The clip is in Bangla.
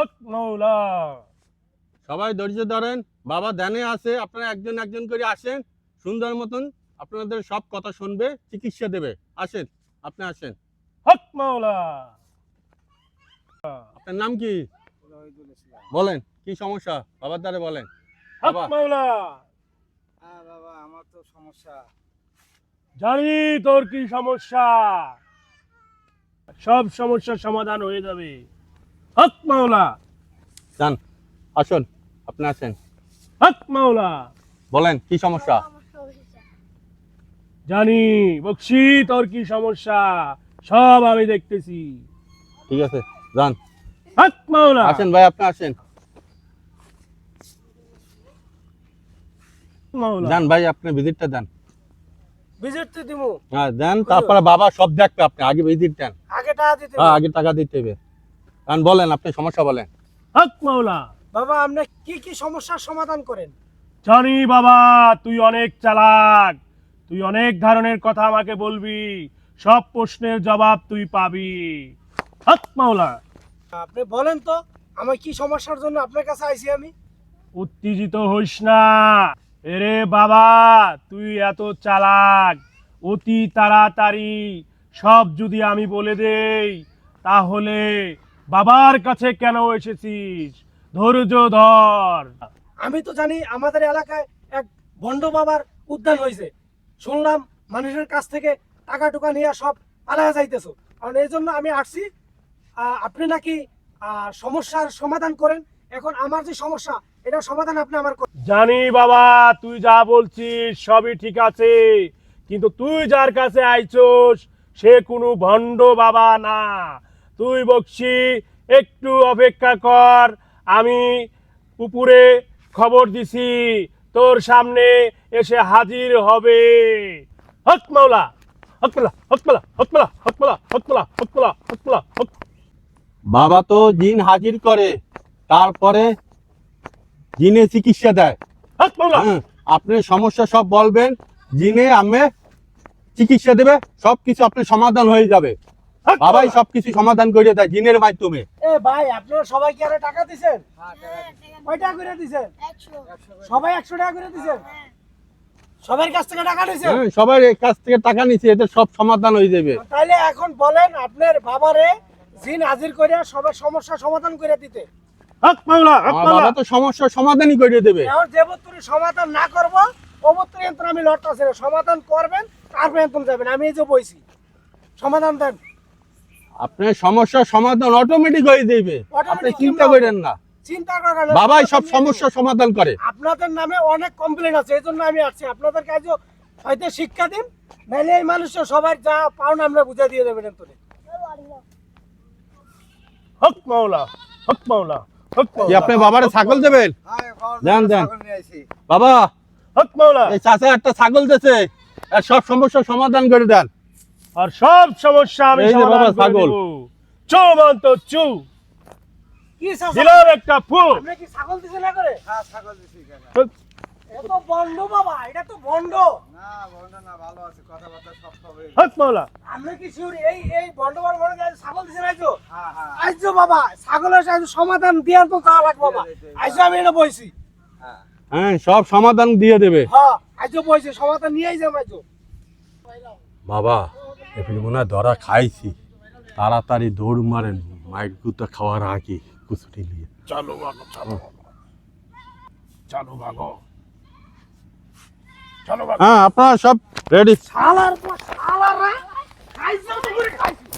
হক সবাই ধৈর্য ধরেন বাবা ধ্যানে আছে আপনারা একজন একজন করে আসেন সুন্দর মতন আপনাদের সব কথা শুনবে চিকিৎসা দেবে। আসেন আপনি আসেন। হক মাওলা আপনার নাম কি? বলেন কি সমস্যা? বাবার দ্বারে বলেন। হক মাওলা হ্যাঁ বাবা আমার তো সমস্যা। জানি তোর কি সমস্যা। সব সমস্যার সমাধান হয়ে যাবে। হক মাওলা। যান আসুন আপনি আসেন। হক মাওলা। বলেন কি সমস্যা? জানি বকশি তোর কি সমস্যা? সব আমি দেখতেছি। ঠিক আছে যান হক মাওলা। আসেন ভাই আপনি আসেন। মাওলা। যান ভাই আপনি ভিজিটটা দেন। ভিজিট তো দিমু। হ্যাঁ দেন তারপরে বাবা সব দেখবে আপনি আগে ভিজিট দেন। আগে টাকা দিতে হ্যাঁ আগে টাকা দিতে হবে। কারণ বলেন আপনি সমস্যা বলেন। হক মাওলা। বাবা আপনি কি কি সমস্যার সমাধান করেন? জানি বাবা তুই অনেক চালাক তুই অনেক ধরনের কথা আমাকে বলবি সব প্রশ্নের জবাব তুই পাবি। হক মাওলা। আপনি বলেন তো আমার কি সমস্যার জন্য আপনার কাছে আইছি আমি? উত্তেজিত হইস না। এরে বাবা তুই এত চালাক অতি তাড়াতাড়ি। সব যদি আমি বলে দেই তাহলে বাবার কাছে কেন এসেছিস? ধৈর্য ধর। আমি তো জানি আমাদের এলাকায় এক ভণ্ড বাবার উদ্যান হয়েছে। শুনলাম মানুষের কাছ থেকে টাকা টুকা নিয়ে সব পালায়া যাইতেছো। কারণ এই জন্য আমি আসছি। আপনি নাকি সমস্যার সমাধান করেন। এখন আমার যে সমস্যা এটা সমাধান আপনি আমার জানি বাবা তুই যা বলছিস সবই ঠিক আছে। কিন্তু তুই যার কাছে আইছস সে কোনো ভণ্ড বাবা না। তুই বকছি একটু অপেক্ষা কর। আমি উপরে খবর দিছি তোর সামনে এসে হাজির হবে। হক মাওলা হকমলা হকমলা হকমলা হকমলা হকমলা হকমলা বাবা তো জিন হাজির করে তারপরে জিনে চিকিৎসা দেয়। হক মাওলা। হ্যাঁ, আপনি সমস্যা সব বলবেন জিনে আমি চিকিৎসা দেবে সব কিছু আপনার সমাধান হয়ে যাবে। বাবাই সবকিছু সমাধান করে দেয় জিনের মাধ্যমে। এ ভাই আপনারা সবাই কি আরে টাকা দিছেন? কয় টাকা করে দিছেন? সবাই একশো টাকা করে দিছেন? সবার কাছ থেকে টাকা হ্যাঁ, সবার কাছ থেকে টাকা এদের সব সমাধান হয়ে যাবে। তাহলে এখন বলেন আপনার বাবারে জিন হাজির করে সবার সমস্যা সমাধান করে দিতে। হক মাওলা হক মাওলা। বাবা তো সমস্যার সমাধানই করে দেবে। এখন যে সমাধান না করব যন্ত্র আমি লড়তেছি সমাধান করবেন তারপরে যন্ত্র যাবেন। আমি এই যে বইছি। সমাধান দেন। আপনার সমস্যার সমাধান অটোমেটিক হয়ে যাবে আপনি চিন্তা করেন না। চিন্তা বাবাই সব সমস্যার সমাধান করে। আপনাদের নামে অনেক কমপ্লেন আছে এই জন্য আমি আসছি। আপনাদের কাছে হয়তো শিক্ষা দিন নাহলে এই মানুষের সবার যা পাওনা আমরা বুঝে দিয়ে দেবেন তোরে হক মাওলা হক মাওলা হক মাওলা। আপনি বাবারে ছাগল দেবেন? দেন দেন। বাবা হক মাওলা। এই চাচা একটা ছাগল দিয়েছে সব সমস্যার সমাধান করে দেন। আর সব সমস্যা আমি সমাধান করে দেব। চৌ মান্ত চৌ। কি ছাগল? দিলাম একটা ফু আপনি কি ছাগল দিছে না করে? হ্যাঁ ছাগল দিছি কাকা এটা তো বন্ড বাবা এটা তো বন্ড না বন্ধ না ভালো আছে কথাবার্তা সব হবে। হক মাওলা। আপনি কি শিওর এই এই বন্ড বার মনে যায় ছাগল দিছে না আইজো? হ্যাঁ হ্যাঁ। আইজো বাবা ছাগলের সাথে সমাধান দিয়ার তো তা লাগবে বাবা। আইজো আমি এটা বইছি। হ্যাঁ। হ্যাঁ সব সমাধান দিয়ে দেবে। হ্যাঁ আইজো বইছি সমাধান নিয়েই যাব আইজো। বাবা। এপি মনে ধরা খাইছি। তাড়াতাড়ি দৌড় মারেন মাইক গুতো খাওয়ার আগে কুচুটি নিয়ে। চালো ভাগো চালো। চালো ভাগো হ্যাঁ আপনারা সব রেডি সালার সালারা খাইছো তো করে খাইছো।